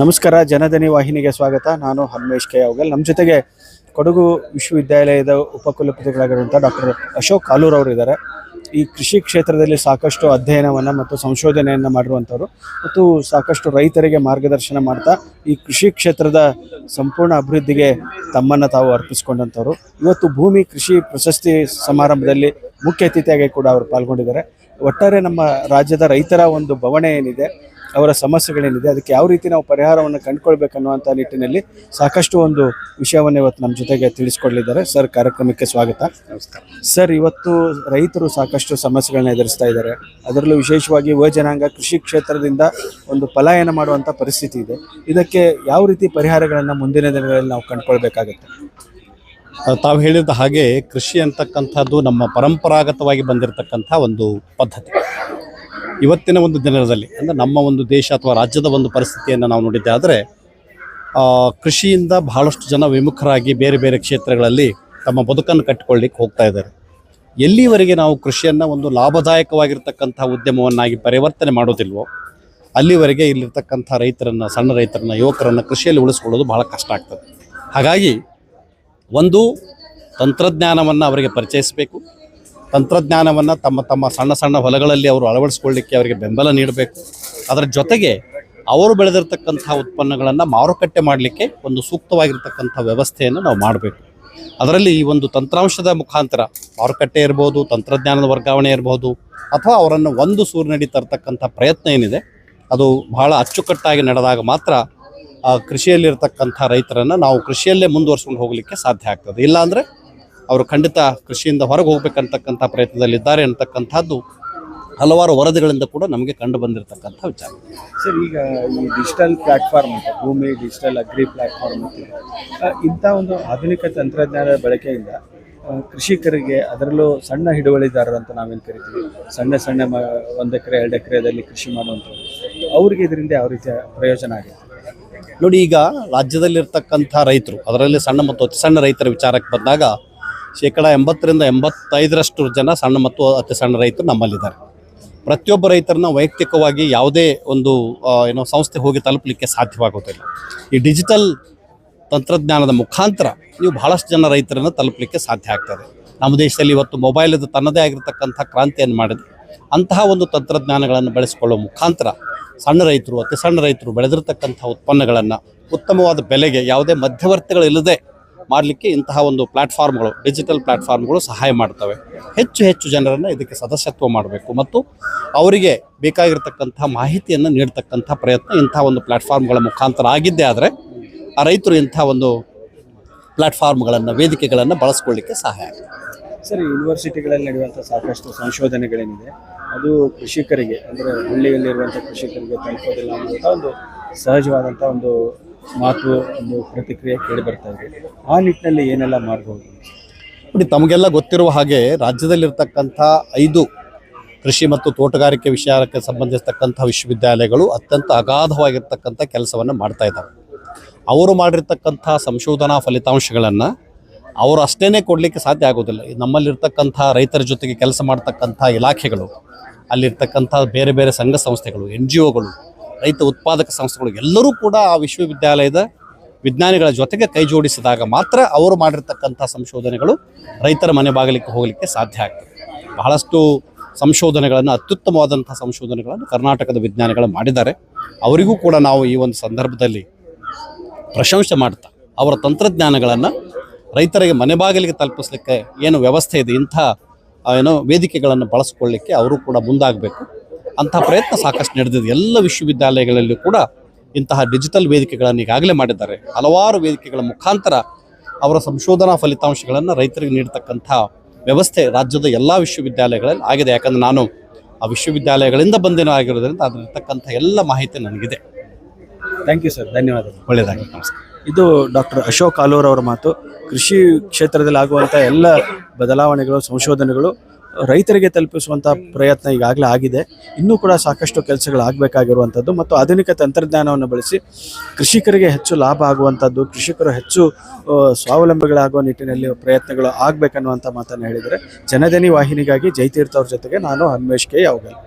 ನಮಸ್ಕಾರ, ಜನಧನಿ ವಾಹಿನಿಗೆ ಸ್ವಾಗತ. ನಾನು ಹನ್ಮೇಶ್ ಕೆ. ಅವಗಲ್ ನಮ್ಮ ಜೊತೆಗೆ ಕೊಡಗು ವಿಶ್ವವಿದ್ಯಾಲಯದ ಉಪಕುಲಪತಿಗಳಾಗಿರುವಂಥ ಡಾಕ್ಟರ್ ಅಶೋಕ್ ಕಾಲೂರ್ ಅವರು ಇದ್ದಾರೆ ಈ ಕೃಷಿ ಕ್ಷೇತ್ರದಲ್ಲಿ ಸಾಕಷ್ಟು ಅಧ್ಯಯನವನ್ನು ಮತ್ತು ಸಂಶೋಧನೆಯನ್ನು ಮಾಡಿರುವಂಥವ್ರು ಮತ್ತು ಸಾಕಷ್ಟು ರೈತರಿಗೆ ಮಾರ್ಗದರ್ಶನ ಮಾಡ್ತಾ ಈ ಕೃಷಿ ಕ್ಷೇತ್ರದ ಸಂಪೂರ್ಣ ಅಭಿವೃದ್ಧಿಗೆ ತಮ್ಮನ್ನು ತಾವು ಅರ್ಪಿಸಿಕೊಂಡಂಥವ್ರು ಇವತ್ತು ಭೂಮಿ ಕೃಷಿ ಪ್ರಶಸ್ತಿ ಸಮಾರಂಭದಲ್ಲಿ ಮುಖ್ಯ ಅತಿಥಿಯಾಗಿ ಕೂಡ ಅವರು ಪಾಲ್ಗೊಂಡಿದ್ದಾರೆ. ಒಟ್ಟಾರೆ ನಮ್ಮ ರಾಜ್ಯದ ರೈತರ ಒಂದು ಭವಣೆ ಏನಿದೆ ಅವರ ಸಮಸ್ಯೆಗಳೇನಿದೆ ಅದಕ್ಕೆ ಯಾವ ರೀತಿ ನಾವು ಪರಿಹಾರವನ್ನು ಕಂಡುಕೊಳ್ಬೇಕನ್ನುವಂಥ ನಿಟ್ಟಿನಲ್ಲಿ ಸಾಕಷ್ಟು ಒಂದು ವಿಷಯವನ್ನು ಇವತ್ತು ನಮ್ಮ ಜೊತೆಗೆ ತಿಳಿಸ್ಕೊಡ್ಲಿದ್ದಾರೆ. ಸರ್ ಕಾರ್ಯಕ್ರಮಕ್ಕೆ ಸ್ವಾಗತ. ನಮಸ್ಕಾರ. ಸರ್ ಇವತ್ತು ರೈತರು ಸಾಕಷ್ಟು ಸಮಸ್ಯೆಗಳನ್ನ ಎದುರಿಸ್ತಾ ಇದ್ದಾರೆ. ಅದರಲ್ಲೂ ವಿಶೇಷವಾಗಿ ಯುವ ಜನಾಂಗ ಕೃಷಿ ಕ್ಷೇತ್ರದಿಂದ ಒಂದು ಪಲಾಯನ ಮಾಡುವಂಥ ಪರಿಸ್ಥಿತಿ ಇದೆ. ಇದಕ್ಕೆ ಯಾವ ರೀತಿ ಪರಿಹಾರಗಳನ್ನು ಮುಂದಿನ ದಿನಗಳಲ್ಲಿ ನಾವು ಕಂಡುಕೊಳ್ಬೇಕಾಗುತ್ತೆ? ತಾವು ಹೇಳಿದ ಹಾಗೆ ಕೃಷಿ ಅಂತಕ್ಕಂಥದ್ದು ನಮ್ಮ ಪರಂಪರಾಗತವಾಗಿ ಬಂದಿರತಕ್ಕಂಥ ಒಂದು ಪದ್ಧತಿ. ಇವತ್ತಿನ ಒಂದು ದಿನದಲ್ಲಿ, ಅಂದರೆ ನಮ್ಮ ಒಂದು ದೇಶ ಅಥವಾ ರಾಜ್ಯದ ಒಂದು ಪರಿಸ್ಥಿತಿಯನ್ನು ನಾವು ನೋಡಿದ್ದೆ. ಆದರೆ ಕೃಷಿಯಿಂದ ಬಹಳಷ್ಟು ಜನ ವಿಮುಖರಾಗಿ ಬೇರೆ ಬೇರೆ ಕ್ಷೇತ್ರಗಳಲ್ಲಿ ತಮ್ಮ ಬದುಕನ್ನು ಕಟ್ಟಿಕೊಳ್ಳಿಕ್ಕೆ ಹೋಗ್ತಾ ಇದ್ದಾರೆ. ಎಲ್ಲಿವರೆಗೆ ನಾವು ಕೃಷಿಯನ್ನು ಒಂದು ಲಾಭದಾಯಕವಾಗಿರ್ತಕ್ಕಂಥ ಉದ್ಯಮವನ್ನಾಗಿ ಪರಿವರ್ತನೆ ಮಾಡೋದಿಲ್ವೋ, ಅಲ್ಲಿವರೆಗೆ ಇಲ್ಲಿರ್ತಕ್ಕಂಥ ರೈತರನ್ನು, ಸಣ್ಣ ರೈತರನ್ನ, ಯುವಕರನ್ನು ಕೃಷಿಯಲ್ಲಿ ಉಳಿಸ್ಕೊಳ್ಳೋದು ಬಹಳ ಕಷ್ಟ ಆಗ್ತದೆ. ಹಾಗಾಗಿ, ಒಂದು ತಂತ್ರಜ್ಞಾನವನ್ನು ಅವರಿಗೆ ಪರಿಚಯಿಸಬೇಕು ತಂತ್ರಜ್ಞಾನವನ್ನು ತಮ್ಮ ತಮ್ಮ ಸಣ್ಣ ಸಣ್ಣ ಹೊಲಗಳಲ್ಲಿ ಅವರು ಅಳವಡಿಸ್ಕೊಳ್ಳಿಕ್ಕೆ ಅವರಿಗೆ ಬೆಂಬಲ ನೀಡಬೇಕು. ಅದರ ಜೊತೆಗೆ ಅವರು ಬೆಳೆದಿರ್ತಕ್ಕಂಥ ಉತ್ಪನ್ನಗಳನ್ನು ಮಾರುಕಟ್ಟೆ ಮಾಡಲಿಕ್ಕೆ ಒಂದು ಸೂಕ್ತವಾಗಿರ್ತಕ್ಕಂಥ ವ್ಯವಸ್ಥೆಯನ್ನು ನಾವು ಮಾಡಬೇಕು. ಅದರಲ್ಲಿ ಈ ಒಂದು ತಂತ್ರಾಂಶದ ಮುಖಾಂತರ ಮಾರುಕಟ್ಟೆ ಇರ್ಬೋದು, ತಂತ್ರಜ್ಞಾನದ ವರ್ಗಾವಣೆ ಇರ್ಬೋದು, ಅಥವಾ ಅವರನ್ನು ಒಂದು ಸೂರಿನಡಿ ತರ್ತಕ್ಕಂಥ ಪ್ರಯತ್ನ ಏನಿದೆ, ಅದು ಬಹಳ ಅಚ್ಚುಕಟ್ಟಾಗಿ ನಡೆದಾಗ ಮಾತ್ರ ಕೃಷಿಯಲ್ಲಿರ್ತಕ್ಕಂಥ ರೈತರನ್ನು ನಾವು ಕೃಷಿಯಲ್ಲೇ ಮುಂದುವರ್ಸ್ಕೊಂಡು ಹೋಗಲಿಕ್ಕೆ ಸಾಧ್ಯ ಆಗ್ತದೆ. ಇಲ್ಲಾಂದರೆ ಅವರು ಖಂಡಿತ ಕೃಷಿಯಿಂದ ಹೊರಗೆ ಹೋಗ್ಬೇಕಂತಕ್ಕಂಥ ಪ್ರಯತ್ನದಲ್ಲಿದ್ದಾರೆ ಅಂತಕ್ಕಂಥದ್ದು ಹಲವಾರು ವರದಿಗಳಿಂದ ಕೂಡ ನಮಗೆ ಕಂಡು ಬಂದಿರತಕ್ಕಂಥ ವಿಚಾರ. ಸರ್ ಈಗ ಈ ಡಿಜಿಟಲ್ ಪ್ಲಾಟ್ಫಾರ್ಮ್ ಅಂತ ಭೂಮಿ ಡಿಜಿಟಲ್ ಅಗ್ರಿ ಪ್ಲಾಟ್ಫಾರ್ಮ್ ಅಂತ ಇಂಥ ಒಂದು ಆಧುನಿಕ ತಂತ್ರಜ್ಞಾನದ ಬಳಕೆಯಿಂದ ಕೃಷಿಕರಿಗೆ ಅದರಲ್ಲೂ ಸಣ್ಣ ಹಿಡುವಳಿದಾರರು ಅಂತ ನಾವೇನು ಕರಿತೀವಿ? ಸಣ್ಣ ಸಣ್ಣ ಮ ಒಂದು ಎಕರೆ ಎರಡು ಎಕರೆದಲ್ಲಿ ಕೃಷಿ ಮಾಡುವಂಥದ್ದು ಅವ್ರಿಗೆ ಇದರಿಂದ ಯಾವ ರೀತಿಯ ಪ್ರಯೋಜನ ಆಗಿದೆ? ನೋಡಿ ಈಗ ರಾಜ್ಯದಲ್ಲಿರ್ತಕ್ಕಂಥ ರೈತರು ಅದರಲ್ಲಿ ಸಣ್ಣ ಮತ್ತು ಅತಿ ಸಣ್ಣ ರೈತರ ವಿಚಾರಕ್ಕೆ ಬಂದಾಗ ಶೇಕಡ ಎಂಬತ್ತರಿಂದ ಎಂಬತ್ತೈದರಷ್ಟು ಜನ ಸಣ್ಣ ಮತ್ತು ಅತಿ ಸಣ್ಣ ರೈತರು ನಮ್ಮಲ್ಲಿದ್ದಾರೆ. ಪ್ರತಿಯೊಬ್ಬ ರೈತರನ್ನ ವೈಯಕ್ತಿಕವಾಗಿ ಯಾವುದೇ ಒಂದು ಏನೋ ಸಂಸ್ಥೆ ಹೋಗಿ ತಲುಪಲಿಕ್ಕೆ ಸಾಧ್ಯವಾಗೋದಿಲ್ಲ. ಈ ಡಿಜಿಟಲ್ ತಂತ್ರಜ್ಞಾನದ ಮುಖಾಂತರ ನೀವು ಬಹಳಷ್ಟು ಜನ ರೈತರನ್ನು ತಲುಪಲಿಕ್ಕೆ ಸಾಧ್ಯ ಆಗ್ತದೆ. ನಮ್ಮ ದೇಶದಲ್ಲಿ ಇವತ್ತು ಮೊಬೈಲದ ತನ್ನದೇ ಆಗಿರತಕ್ಕಂಥ ಕ್ರಾಂತಿಯನ್ನು ಮಾಡಿದೆ. ಅಂತಹ ಒಂದು ತಂತ್ರಜ್ಞಾನಗಳನ್ನು ಬಳಸಿಕೊಳ್ಳುವ ಮುಖಾಂತರ ಸಣ್ಣ ರೈತರು, ಅತಿ ಸಣ್ಣ ರೈತರು ಬೆಳೆದಿರತಕ್ಕಂಥ ಉತ್ಪನ್ನಗಳನ್ನು ಉತ್ತಮವಾದ ಬೆಲೆಗೆ ಯಾವುದೇ ಮಧ್ಯವರ್ತಿಗಳಿಲ್ಲದೆ ಮಾಡಲಿಕ್ಕೆ ಇಂತಹ ಒಂದು ಪ್ಲಾಟ್ಫಾರ್ಮ್ಗಳು ಡಿಜಿಟಲ್ ಪ್ಲಾಟ್ಫಾರ್ಮ್ಗಳು ಸಹಾಯ ಮಾಡ್ತವೆ. ಹೆಚ್ಚು ಹೆಚ್ಚು ಜನರನ್ನು ಇದಕ್ಕೆ ಸದಸ್ಯತ್ವ ಮಾಡಬೇಕು ಮತ್ತು ಅವರಿಗೆ ಬೇಕಾಗಿರ್ತಕ್ಕಂಥ ಮಾಹಿತಿಯನ್ನು ನೀಡ್ತಕ್ಕಂಥ ಪ್ರಯತ್ನ ಇಂಥ ಒಂದು ಪ್ಲಾಟ್ಫಾರ್ಮ್ಗಳ ಮುಖಾಂತರ ಆಗಿದ್ದೇ ಆದರೆ ಆ ರೈತರು ಇಂಥ ಒಂದು ಪ್ಲಾಟ್ಫಾರ್ಮ್ಗಳನ್ನು, ವೇದಿಕೆಗಳನ್ನು ಬಳಸ್ಕೊಳ್ಳಿಕ್ಕೆ ಸಹಾಯ ಆಗುತ್ತೆ ಸರ್ ಯೂನಿವರ್ಸಿಟಿಗಳಲ್ಲಿ ನಡೆಯುವಂಥ ಸಾಕಷ್ಟು ಸಂಶೋಧನೆಗಳೇನಿದೆ, ಅದು ಕೃಷಿಕರಿಗೆ, ಅಂದರೆ ಹಳ್ಳಿಯಲ್ಲಿರುವಂಥ ಕೃಷಿಕರಿಗೆ ತಲುಪೋದಿಲ್ಲ ಅನ್ನುವಂಥ ಒಂದು ಸಹಜವಾದಂಥ ಒಂದು ಮಾತು ಒಂದು ಪ್ರತಿಕ್ರಿಯೆ ಕೇಳಿ ಬರ್ತಾ ಇದೆ. ಆ ನಿಟ್ಟಿನಲ್ಲಿ ಏನೆಲ್ಲ ಮಾಡಬಹುದು ನೋಡಿ, ತಮಗೆಲ್ಲ ಗೊತ್ತಿರುವ ಹಾಗೆ ರಾಜ್ಯದಲ್ಲಿರ್ತಕ್ಕಂಥ ಐದು ಕೃಷಿ ಮತ್ತು ತೋಟಗಾರಿಕೆ ವಿಷಯಕ್ಕೆ ಸಂಬಂಧಿಸತಕ್ಕಂಥ ವಿಶ್ವವಿದ್ಯಾಲಯಗಳು ಅತ್ಯಂತ ಅಗಾಧವಾಗಿರ್ತಕ್ಕಂಥ ಕೆಲಸವನ್ನು ಮಾಡ್ತಾ ಇದ್ದಾವೆ. ಅವರು ಮಾಡಿರ್ತಕ್ಕಂಥ ಸಂಶೋಧನಾ ಫಲಿತಾಂಶಗಳನ್ನು ಅವರು ಅಷ್ಟೇ ಕೊಡಲಿಕ್ಕೆ ಸಾಧ್ಯ ಆಗೋದಿಲ್ಲ ನಮ್ಮಲ್ಲಿರ್ತಕ್ಕಂಥ ರೈತರ ಜೊತೆಗೆ ಕೆಲಸ ಮಾಡ್ತಕ್ಕಂಥ ಇಲಾಖೆಗಳು, ಅಲ್ಲಿರ್ತಕ್ಕಂಥ ಬೇರೆ ಬೇರೆ ಸಂಘ ಸಂಸ್ಥೆಗಳು, ಎನ್ ಜಿ ಒಗಳು ರೈತ ಉತ್ಪಾದಕ ಸಂಸ್ಥೆಗಳು ಎಲ್ಲರೂ ಕೂಡ ಆ ವಿಶ್ವವಿದ್ಯಾಲಯದ ವಿಜ್ಞಾನಿಗಳ ಜೊತೆಗೆ ಕೈ ಜೋಡಿಸಿದಾಗ ಮಾತ್ರ ಅವರು ಮಾಡಿರ್ತಕ್ಕಂಥ ಸಂಶೋಧನೆಗಳು ರೈತರ ಮನೆ ಬಾಗಿಲಿಕ್ಕೆ ಹೋಗಲಿಕ್ಕೆ ಸಾಧ್ಯ ಆಗ್ತದೆ. ಬಹಳಷ್ಟು ಸಂಶೋಧನೆಗಳನ್ನು, ಅತ್ಯುತ್ತಮವಾದಂಥ ಸಂಶೋಧನೆಗಳನ್ನು ಕರ್ನಾಟಕದ ವಿಜ್ಞಾನಿಗಳು ಮಾಡಿದ್ದಾರೆ. ಅವರಿಗೂ ಕೂಡ ನಾವು ಈ ಒಂದು ಸಂದರ್ಭದಲ್ಲಿ ಪ್ರಶಂಸೆ ಮಾಡ್ತಾ, ಅವರ ತಂತ್ರಜ್ಞಾನಗಳನ್ನು ರೈತರಿಗೆ ಮನೆ ಬಾಗಿಲಿಗೆ ತಲುಪಿಸ್ಲಿಕ್ಕೆ ಏನು ವ್ಯವಸ್ಥೆ ಇದೆ, ಇಂಥ ಏನೋ ವೇದಿಕೆಗಳನ್ನು ಬಳಸ್ಕೊಳ್ಳಿಕ್ಕೆ ಅವರು ಕೂಡ ಮುಂದಾಗಬೇಕು. ಅಂಥ ಪ್ರಯತ್ನ ಸಾಕಷ್ಟು ನಡೆದಿದೆ. ಎಲ್ಲ ವಿಶ್ವವಿದ್ಯಾಲಯಗಳಲ್ಲೂ ಕೂಡ ಇಂತಹ ಡಿಜಿಟಲ್ ವೇದಿಕೆಗಳನ್ನು ಈಗಾಗಲೇ ಮಾಡಿದ್ದಾರೆ. ಹಲವಾರು ವೇದಿಕೆಗಳ ಮುಖಾಂತರ ಅವರ ಸಂಶೋಧನಾ ಫಲಿತಾಂಶಗಳನ್ನು ರೈತರಿಗೆ ನೀಡತಕ್ಕಂಥ ವ್ಯವಸ್ಥೆ ರಾಜ್ಯದ ಎಲ್ಲ ವಿಶ್ವವಿದ್ಯಾಲಯಗಳಲ್ಲಿ ಆಗಿದೆ. ಯಾಕಂದ್ರೆ ನಾನು ಆ ವಿಶ್ವವಿದ್ಯಾಲಯಗಳಿಂದ ಬಂದಿನ ಆಗಿರೋದ್ರಿಂದ ಅದರಲ್ಲಿರ್ತಕ್ಕಂಥ ಎಲ್ಲ ಮಾಹಿತಿ ನನಗಿದೆ. ಥ್ಯಾಂಕ್ ಯು ಸರ್ ಧನ್ಯವಾದಗಳು. ಒಳ್ಳೆಯದಾಗಿ ನಮಸ್ಕಾರ. ಇದು ಡಾಕ್ಟರ್ ಅಶೋಕ್ ಆಲೂರ್ ಅವರ ಮಾತು. ಕೃಷಿ ಕ್ಷೇತ್ರದಲ್ಲಿ ಆಗುವಂಥ ಎಲ್ಲ ಬದಲಾವಣೆಗಳು ಸಂಶೋಧನೆಗಳು ರೈತರಿಗೆ ತಲುಪಿಸುವಂಥ ಪ್ರಯತ್ನ ಈಗಾಗಲೇ ಆಗಿದೆ. ಇನ್ನೂ ಕೂಡ ಸಾಕಷ್ಟು ಕೆಲಸಗಳು ಆಗಬೇಕಾಗಿರುವಂಥದ್ದು ಮತ್ತು ಆಧುನಿಕ ತಂತ್ರಜ್ಞಾನವನ್ನು ಬಳಸಿ ಕೃಷಿಕರಿಗೆ ಹೆಚ್ಚು ಲಾಭ ಆಗುವಂಥದ್ದು, ಕೃಷಿಕರು ಹೆಚ್ಚು ಸ್ವಾವಲಂಬಿಗಳಾಗುವ ನಿಟ್ಟಿನಲ್ಲಿ ಪ್ರಯತ್ನಗಳು ಆಗಬೇಕನ್ನುವಂಥ ಮಾತನ್ನು ಹೇಳಿದರೆ ಜನಧನಿ ವಾಹಿನಿಗಾಗಿ ಜೈತೀರ್ಥ ಅವ್ರ ಜೊತೆಗೆ ನಾನು ಹನ್ಮೇಶ್ ಕೆ ಯಾವಗಲ್.